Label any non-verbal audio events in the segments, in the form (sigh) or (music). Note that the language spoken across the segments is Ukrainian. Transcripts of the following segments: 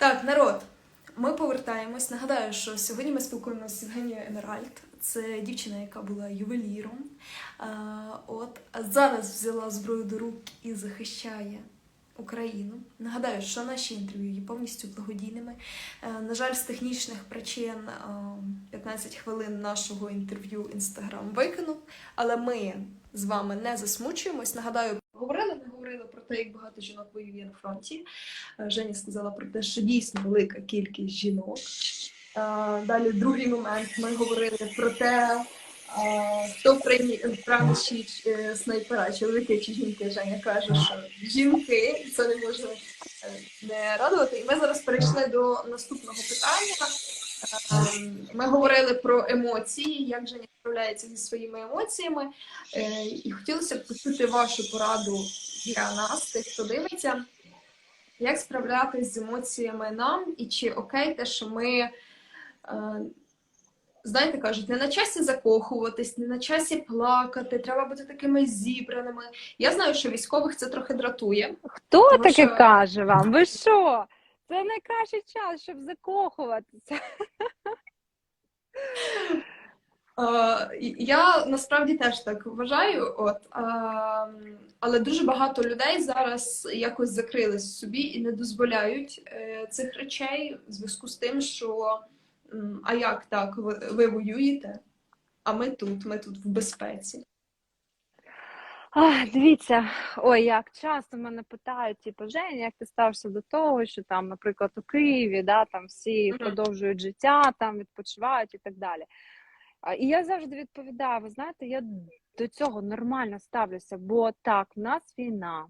Так, народ, ми повертаємось. Нагадаю, що сьогодні ми спілкуємося з Євгенією Емеральд. Це дівчина, яка була ювеліром. От зараз взяла зброю до рук і захищає Україну. Нагадаю, що наші інтерв'ю є повністю благодійними. Е, На жаль, з технічних причин а, 15 хвилин нашого інтерв'ю Інстаграм викинув, але ми з вами не засмучуємось. Нагадаю, говорили, не говорили про те, як багато жінок воює на фронті. Е, Женя сказала про те, що дійсно велика кількість жінок. Е, Далі другий момент ми говорили про те, е, хто вправніші е, снайпера, чоловіки чи жінки. Женя каже, що жінки, це не можна не радувати. І ми зараз перейшли до наступного питання. Ми говорили про емоції, як Женя справляється зі своїми емоціями. І хотілося б почути вашу пораду для нас, тих, хто дивиться, як справлятися з емоціями нам, і чи окей те, що ми, е, знаєте, кажуть, не на часі закохуватись, не на часі плакати, треба бути такими зібраними. Я знаю, що військових це трохи дратує. Хто таке що- каже вам? Ви що? Це найкращий час, щоб закохуватися. (laughs) Е, Я насправді теж так вважаю, от е, але дуже багато людей зараз якось закрились собі і не дозволяють е, цих речей в зв'язку з тим, що а як так, ви, ви воюєте, а ми тут, ми тут в безпеці. А, дивіться, ой, як часто мене питають, типу, Женя, як ти ставишся до того, що там, наприклад, у Києві, да, там всі Мгм. продовжують життя, там відпочивають і так далі. І я завжди відповідаю, ви знаєте, я до цього нормально ставлюся, бо так, в нас війна.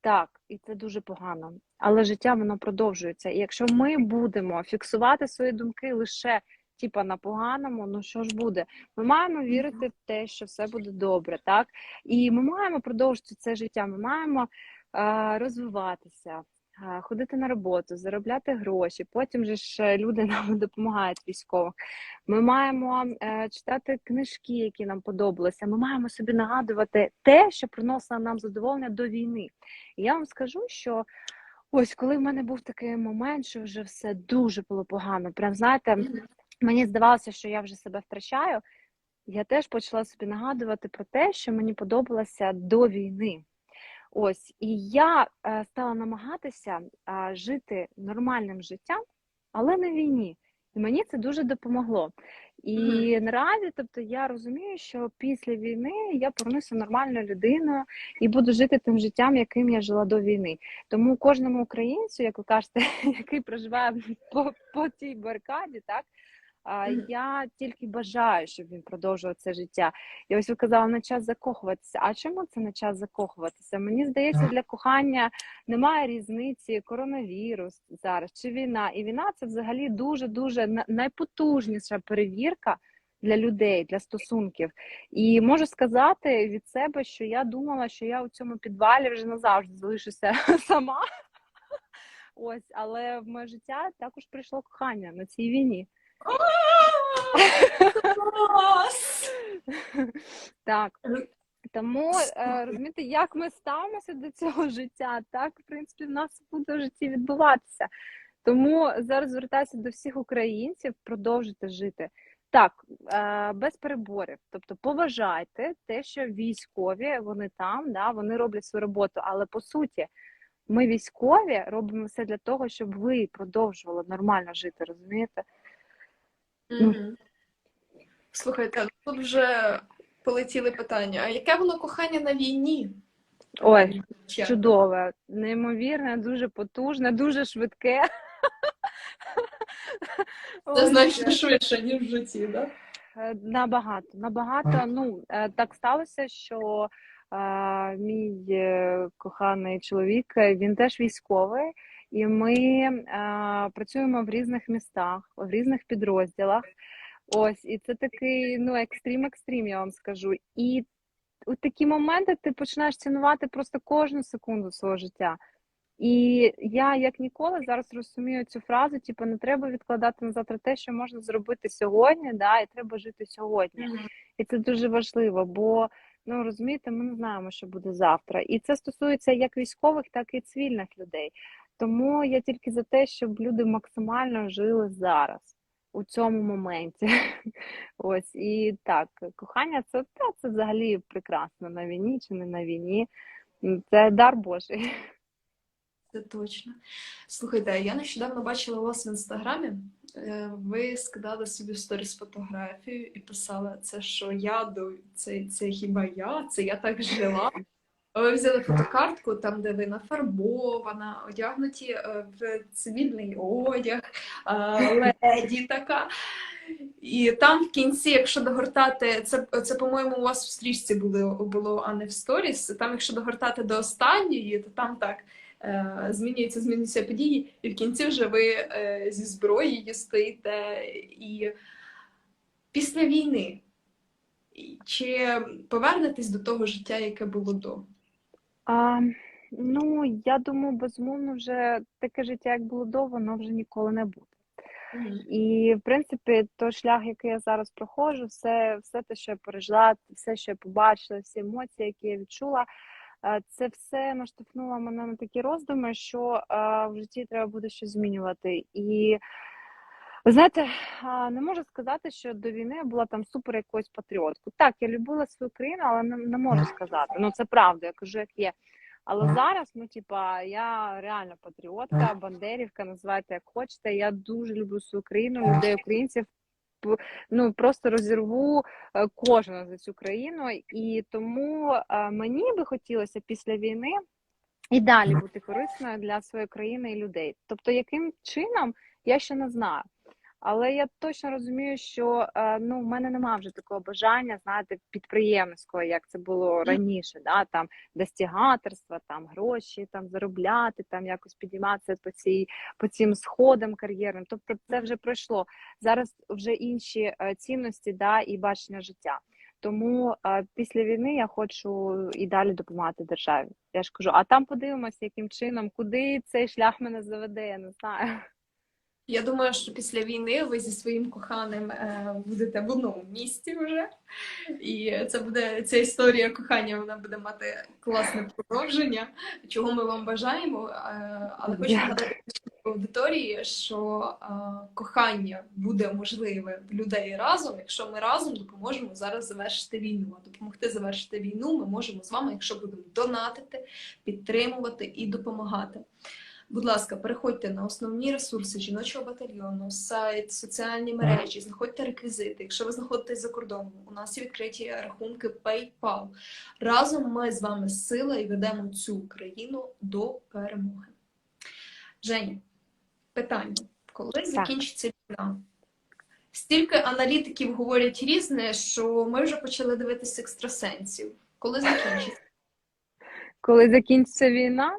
Так, і це дуже погано. Але життя воно продовжується. І якщо ми будемо фіксувати свої думки лише типа на поганому, ну що ж буде? Ми маємо вірити в те, що все буде добре, так? І ми маємо продовжити це життя. Ми маємо е, розвиватися, ходити на роботу, заробляти гроші. Потім же ж е, люди (laughs) нам допомагають військових. Ми маємо е, читати книжки, які нам подобалися. Ми маємо собі нагадувати те, що приносило нам задоволення до війни. І я вам скажу, що ось коли в мене був такий момент, що вже все дуже було погано. Прям знаєте, мені здавалося, що я вже себе втрачаю. Я теж почала собі нагадувати про те, що мені подобалося до війни. Ось, і я е, стала намагатися жити нормальним життям, але на війні. І мені це дуже допомогло. І наразі, тобто, я розумію, що після війни я повернуся нормальною людиною і буду жити тим життям, яким я жила до війни. Тому кожному українцю, як ви кажете, (laughs) який проживає по, по тій барикаді, так а, я тільки бажаю, щоб він продовжував це життя. І ось ви казали на час закохуватися. А чому це на час закохуватися? Мені здається, для кохання немає різниці коронавірус зараз чи війна. І війна це взагалі дуже дуже на- найпотужніша перевірка. Для людей, для стосунків. І можу сказати від себе, що я думала, що я у цьому підвалі вже назавжди залишуся (laughs) сама. Ось, але в моє життя також прийшло кохання на цій війні. Так. Тому е, розумієте, як ми ставимося до цього життя, так в принципі в нас буде в житті відбуватися. Тому зараз звертаюся до всіх українців продовжити жити. Так, е, без переборів. Тобто поважайте те, що військові вони там, да, вони роблять свою роботу. Але по суті, ми військові робимо все для того, щоб ви продовжували нормально жити, розумієте? Мгм. Слухайте, тут вже полетіли питання. А яке воно кохання на війні? Ой, Ще. чудове, неймовірне, дуже потужне, дуже швидке. Це значно швидше, ніж в житті, так? Е, Набагато, набагато. Ну е, так сталося, що е, мій коханий чоловік він теж військовий, і ми е, працюємо в різних містах, в різних підрозділах. Ось, і це такий ну екстрім-екстрім, я вам скажу. І у такі моменти ти починаєш цінувати просто кожну секунду свого життя. І я як ніколи зараз розумію цю фразу: типу, не треба відкладати на завтра те, що можна зробити сьогодні, да, і треба жити сьогодні. І це дуже важливо, бо ну розумієте, ми не знаємо, що буде завтра. І це стосується як військових, так і цивільних людей. Тому я тільки за те, щоб люди максимально жили зараз, у цьому моменті. (laughs) Ось і так, кохання це, та, це взагалі прекрасно на війні чи не на війні. Це дар Божий. (laughs) Це точно. Слухайте, я нещодавно бачила вас в інстаграмі. Е, Ви скидали собі сторіс фотографію і писали, це що я до це, це хіба я? Це я так жила. (laughs) Ви взяли фотокартку, там, де ви нафарбована, одягнуті е, в цивільний одяг, е, леді така. І там в кінці, якщо догортати, це, це по-моєму, у вас в стрічці було, було, а не в сторіс. Там, якщо догортати до останньої, то там так е, змінюються, змінюються події, і в кінці вже ви зі зброєю стоїте. І після війни. Чи повернетесь до того життя, яке було до? А, ну, я думаю, безумовно, вже таке життя, як було до, воно вже ніколи не буде. І, в принципі, той шлях, який я зараз проходжу, все, все те, що я пережила, все, що я побачила, всі емоції, які я відчула, е, це все наштовхнуло мене на такі роздуми, що е, в житті треба буде щось змінювати. І ви знаєте, не можу сказати, що до війни я була там супер якоюсь патріоткою. Так, я любила свою країну, але не, не можу сказати. Ну це правда, я кажу, як є. Але зараз, ну типа, я реально патріотка, бандерівка, називайте як хочете. Я дуже люблю свою країну, людей українців. Ну просто розірву е, кожного за цю країну, і тому е, мені би хотілося після війни і далі бути корисною для своєї країни і людей. Тобто, яким чином я ще не знаю. Але я точно розумію, що е, ну в мене немає вже такого бажання, знаєте, підприємницького, як це було раніше, да, там достігаторства, там гроші, там заробляти, там якось підійматися по цій по цим сходам кар'єрним. Тобто, це вже пройшло. Зараз вже інші е, цінності, да, і бачення життя. Тому е, після війни я хочу і далі допомагати державі. Я ж кажу, а там подивимося, яким чином, куди цей шлях мене заведе, я не знаю. Я думаю, що після війни ви зі своїм коханим е, будете в одному місті вже. І це буде ця історія кохання, вона буде мати класне продовження, чого ми вам бажаємо. Е, але хочу нагадати аудиторії, що е, кохання буде можливе в людей разом, якщо ми разом допоможемо зараз завершити війну. А допомогти завершити війну ми можемо з вами, якщо будемо донатити, підтримувати і допомагати. Будь ласка, переходьте на основні ресурси жіночого батальйону, сайт, соціальні мережі, знаходьте реквізити. Якщо ви знаходитесь за кордоном, у нас є відкриті рахунки PayPal. Разом ми з вами сила і ведемо цю країну до перемоги. Женя, питання: коли закінчиться війна? Стільки аналітиків говорять різне, що ми вже почали дивитися екстрасенсів. Коли закінчиться? Коли закінчиться війна?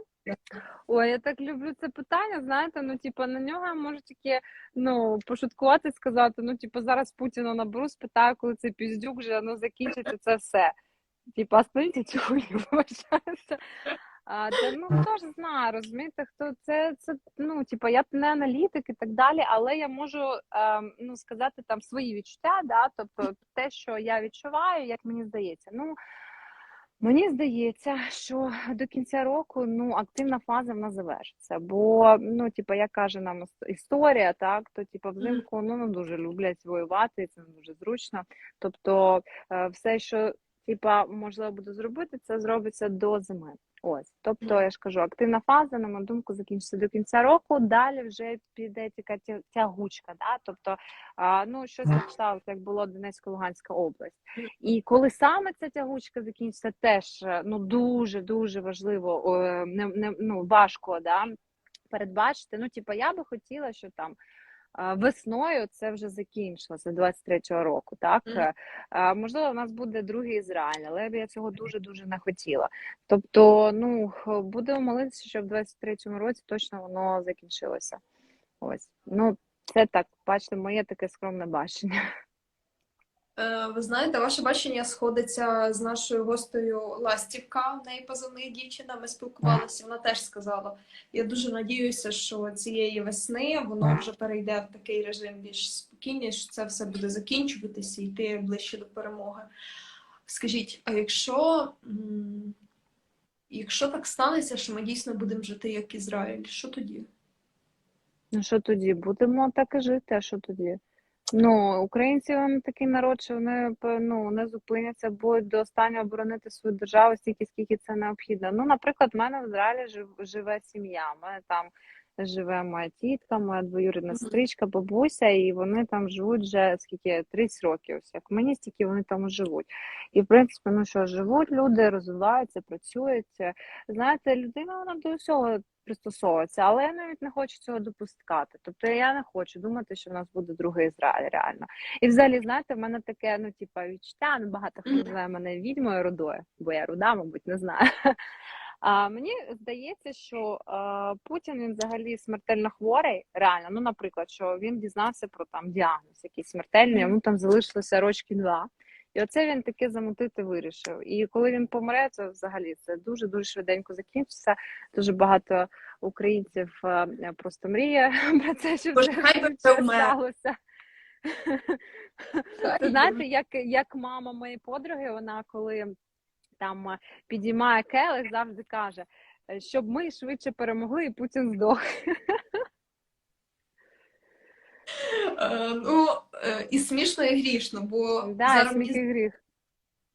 Ой, я так люблю це питання. Знаєте, ну типу, на нього я можу тільки ну пошуткувати, сказати. Ну, типу, зараз Путіна наберу, спитаю, коли цей піздюк вже ну закінчиться це все. Типа, остановите цю хуйню, вибачаюся. А, та, ну хто ж знає, розумієте, хто це, це ну, типа, я не аналітик і так далі, але я можу ем, ну, сказати там свої відчуття, да, тобто те, що я відчуваю, як мені здається. Ну, Мені здається, що до кінця року ну активна фаза в нас завершиться. Бо ну, типу, як каже нам історія, так то типу, взимку ну не дуже люблять воювати, це не дуже зручно. Тобто, е, все, що типа можливо буде зробити, це зробиться до зими. Ось, тобто, я ж кажу, активна фаза, на мою думку, закінчиться до кінця року. Далі вже піде така тя- тягучка. Да? Тобто, а, ну щось я читала, як було Донецько-Луганська область. І коли саме ця тягучка закінчиться, теж е, ну дуже дуже важливо, е, не, не ну важко да, передбачити. Ну, типу, я би хотіла, що там. Весною це вже закінчилося 23-го року, так е, можливо, у нас буде другий Ізраїль, але я цього дуже дуже не хотіла. Тобто, ну будемо молитися, щоб в 23-му році точно воно закінчилося. Ось ну це так, бачите, моє таке скромне бачення. Е, Ви знаєте, ваше бачення сходиться з нашою гостею Ластівка, в неї позивний дівчина. Ми спілкувалися. Вона теж сказала. Я дуже надіюся, що цієї весни воно вже перейде в такий режим більш спокійний, що це все буде закінчуватися і йти ближче до перемоги. Скажіть, а якщо якщо так станеться, що ми дійсно будемо жити як Ізраїль, що тоді? Ну що тоді? Будемо так і жити, а що тоді? Ну, українці вони такий народ, що вони ну, не зупиняться, будуть до останнього боронити свою державу стільки, скільки це необхідно. Ну, наприклад, в мене в Ізраїлі жив, живе сім'я. У мене там живе моя тітка, моя двоюрідна сестричка, бабуся, і вони там живуть вже скільки 30 років. Ось як мені стільки вони там живуть. І в принципі, ну що, живуть люди, розвиваються, працюють. Знаєте, людина вона до всього пристосовується, але я навіть не хочу цього допускати. Тобто я не хочу думати, що в нас буде другий Ізраїль реально. І взагалі, знаєте, в мене таке, ну, типа, відчуття, ну багато хто називає мене відьмою рудою, бо я руда, мабуть, не знаю. А мені здається, що е, Путін він взагалі смертельно хворий, реально. Ну, наприклад, що він дізнався про там діагноз, якийсь смертельний, йому там залишилося рочки два. І оце він таки замутити вирішив. І коли він помре, це взагалі це дуже дуже швиденько закінчиться. Дуже багато українців е, просто мріє (laughs) про це, це вмер. сталося. (laughs) Знаєте, як, як мама моєї подруги, вона коли там е, підіймає келих, завжди каже, е, щоб ми швидше перемогли і Путін здох. Е, Ну, і смішно, і грішно, бо Да, зараз сміх і гріх.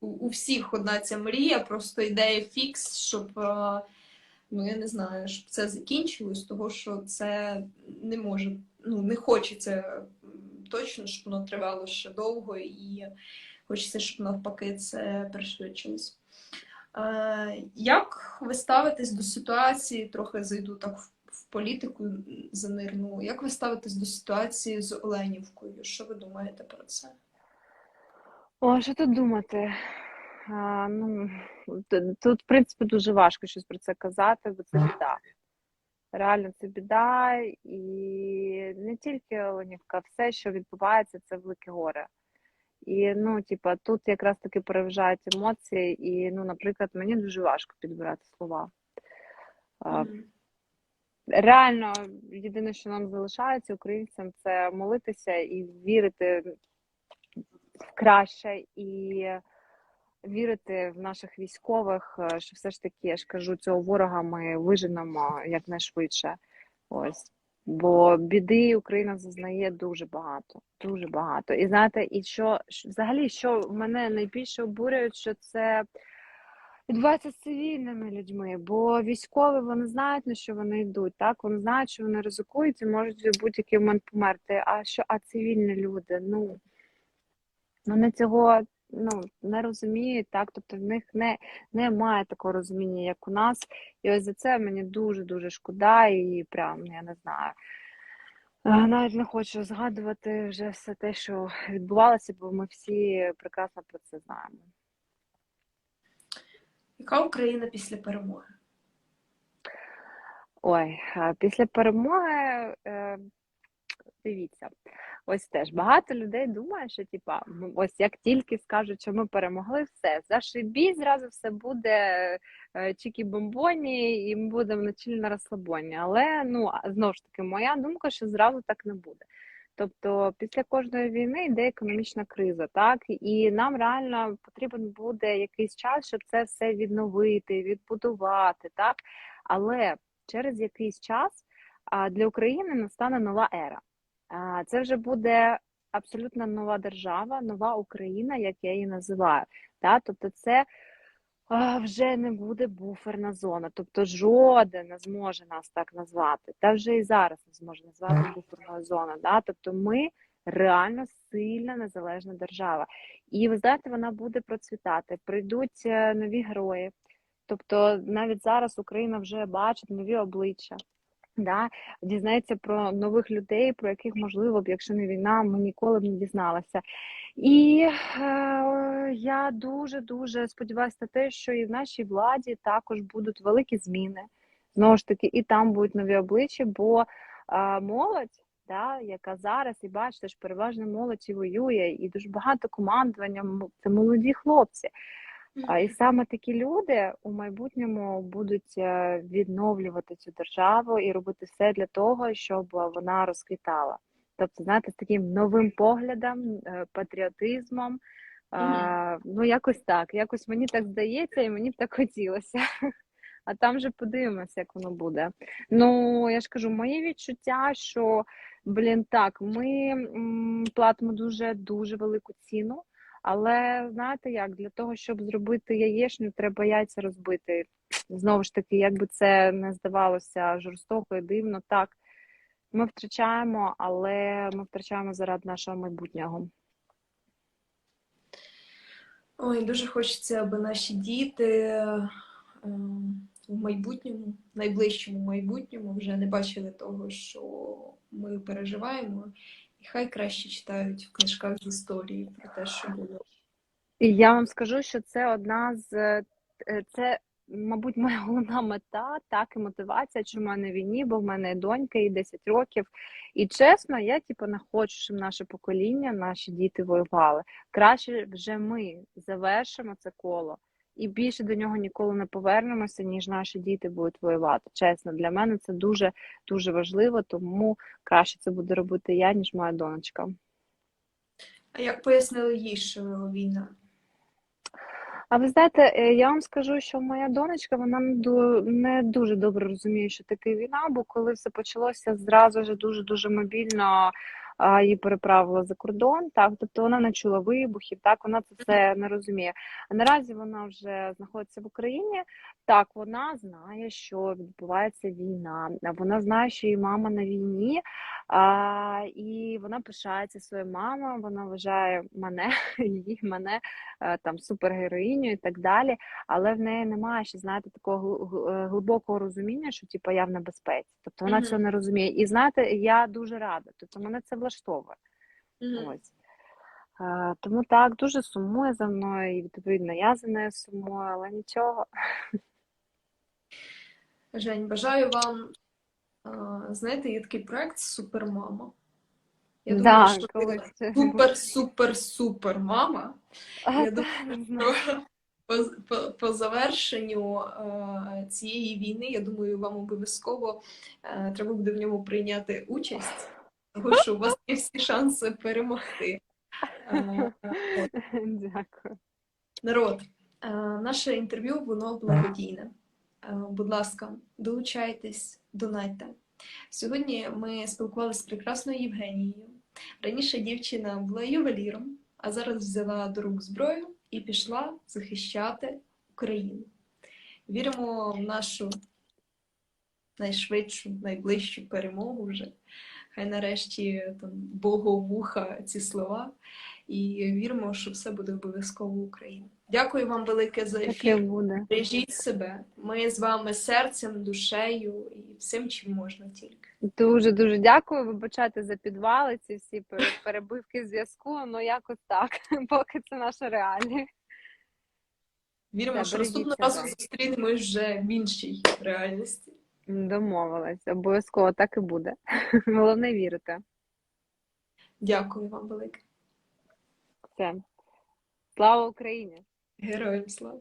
у всіх одна ця мрія, просто ідея фікс, щоб ну я не знаю, щоб це закінчилось, того що це не може, ну не хочеться точно, щоб воно тривало ще довго, і хочеться, щоб навпаки це пришвидшилось. Е, Як ви ставитесь до ситуації? Трохи зайду так в, політику занирну. Як ви ставитесь до ситуації з Оленівкою? Що ви думаєте про це? О, що тут думати? А, ну, тут, в принципі, дуже важко щось про це казати, бо це біда. Реально, це біда, і не тільки Оленівка, все, що відбувається, це велике горе. І ну, типа, тут якраз таки переважають емоції, і, ну, наприклад, мені дуже важко підбирати слова. А, Мгм. реально єдине, що нам залишається українцям, це молитися і вірити в краще, і вірити в наших військових, е, що все ж таки, я ж кажу, цього ворога ми виженемо якнайшвидше. Ось. Бо біди Україна зазнає дуже багато, дуже багато. І знаєте, і що взагалі, що мене найбільше обурює, що це відбувається з цивільними людьми, бо військові вони знають, на що вони йдуть, так вони знають, що вони ризикують і можуть в будь-який момент померти. А що, а цивільні люди, ну вони цього ну, не розуміють, так, тобто в них не, немає такого розуміння, як у нас. І ось за це мені дуже-дуже шкода, і прям я не знаю. е, Навіть не хочу згадувати вже все те, що відбувалося, бо ми всі прекрасно про це знаємо. Яка Україна після перемоги? Ой, після перемоги, е, дивіться, ось теж багато людей думає, що типа, ось як тільки скажуть, що ми перемогли, все, зашибіть, зразу все буде е, чікі-бомбоні, і ми будемо на чилі на розслабоні. Але ну знову ж таки, моя думка, що зразу так не буде. Тобто після кожної війни йде економічна криза, так і нам реально потрібен буде якийсь час, щоб це все відновити, відбудувати, так. Але через якийсь час для України настане нова ера. Це вже буде абсолютно нова держава, нова Україна, як я її називаю. Так? Тобто, це вже не буде буферна зона. Тобто жоден не зможе нас так назвати. Та вже і зараз не зможе назвати буферною зоною. Да? Тобто ми реально сильна незалежна держава. І ви знаєте, вона буде процвітати. Прийдуть е, нові герої. Тобто навіть зараз Україна вже бачить нові обличчя. Да, дізнається про нових людей, про яких, можливо б, якщо не війна, ми ніколи б не дізналися. І е, я дуже дуже сподіваюся на те, що і в нашій владі також будуть великі зміни. Знову ж таки, і там будуть нові обличчя, бо е, молодь, да, яка зараз, і бачите, ж переважно молодь і воює, і дуже багато командування, це молоді хлопці. А і саме такі люди у майбутньому будуть е, відновлювати цю державу і робити все для того, щоб вона розквітала. Тобто, знаєте, з таким новим поглядом, е, патріотизмом. А, Ну, якось так. Якось мені так здається, і мені б так хотілося. (laughs) а там вже подивимося, як воно буде. Ну, я ж кажу, мої відчуття, що, блін, так, ми м, платимо дуже дуже велику ціну. Але знаєте як, для того, щоб зробити яєчню, треба яйця розбити. Знову ж таки, як би це не здавалося жорстоко і дивно, так, ми втрачаємо, але ми втрачаємо заради нашого майбутнього. Ой, дуже хочеться, аби наші діти в майбутньому, найближчому майбутньому вже не бачили того, що ми переживаємо, і хай краще читають в книжках з історії про те, що було. І я вам скажу, що це одна з е, це, мабуть, моя головна мета, так і мотивація, чому я на війні, бо в мене донька, їй 10 років. І чесно, я типу не хочу, щоб наше покоління, наші діти воювали. Краще вже ми завершимо це коло і більше до нього ніколи не повернемося, ніж наші діти будуть воювати. Чесно, для мене це дуже дуже важливо, тому краще це буде робити я, ніж моя донечка. А як пояснили їй, що війна? А ви знаєте, е, я вам скажу, що моя донечка вона не не дуже добре розуміє, що таке війна, бо коли все почалося, зразу ж дуже дуже мобільно а, її переправили за кордон. Так, тобто вона не чула вибухів, так вона це все не розуміє. А наразі вона вже знаходиться в Україні. Так, вона знає, що відбувається війна. Вона знає, що її мама на війні, а, і вона пишається своєю мамою. Вона вважає мене, (laughs) її мене е, там супергероїню і так далі. Але в неї немає ще, знаєте, такого е, глибокого розуміння, що типу, я в небезпеці. Тобто вона Мгм. цього не розуміє. І знаєте, я дуже рада. Тобто мене це влаштовує. Мгм. Ось. Е, Тому так, дуже сумує за мною, і відповідно я за нею сумую, але нічого. Жень, бажаю вам, знаєте, є такий проект Супермама. Я думаю, що колись це супер, супер, супер мама. А, Я думаю, що по, по, по завершенню е, цієї війни, я думаю, вам обов'язково е, треба буде в ньому прийняти участь, тому що у вас є всі шанси перемогти. Е. Дякую. Народ, е, наше інтерв'ю воно благодійне. Е, Будь ласка, долучайтесь, донайте. Сьогодні ми спілкувалися з прекрасною Євгенією. Раніше дівчина була ювеліром, а зараз взяла до рук зброю і пішла захищати Україну. Віримо в нашу найшвидшу, найближчу перемогу вже. Хай нарешті там Богу вуха ці слова. І віримо, що все буде обов'язково Україна. Дякую вам велике за ефір. Бережіть себе. Ми з вами серцем, душею і всім, чим можна тільки. Дуже дуже дякую. Вибачайте за підвали, ці всі перебивки зв'язку. Ну якось так, (laughs) поки це наша реалія. Віримо, Да, що наступного разу зустрінемось вже в іншій реальності. Домовилась, обов'язково так і буде. (laughs) Головне вірити. Дякую вам велике. Все. Слава Україні! Героям слава!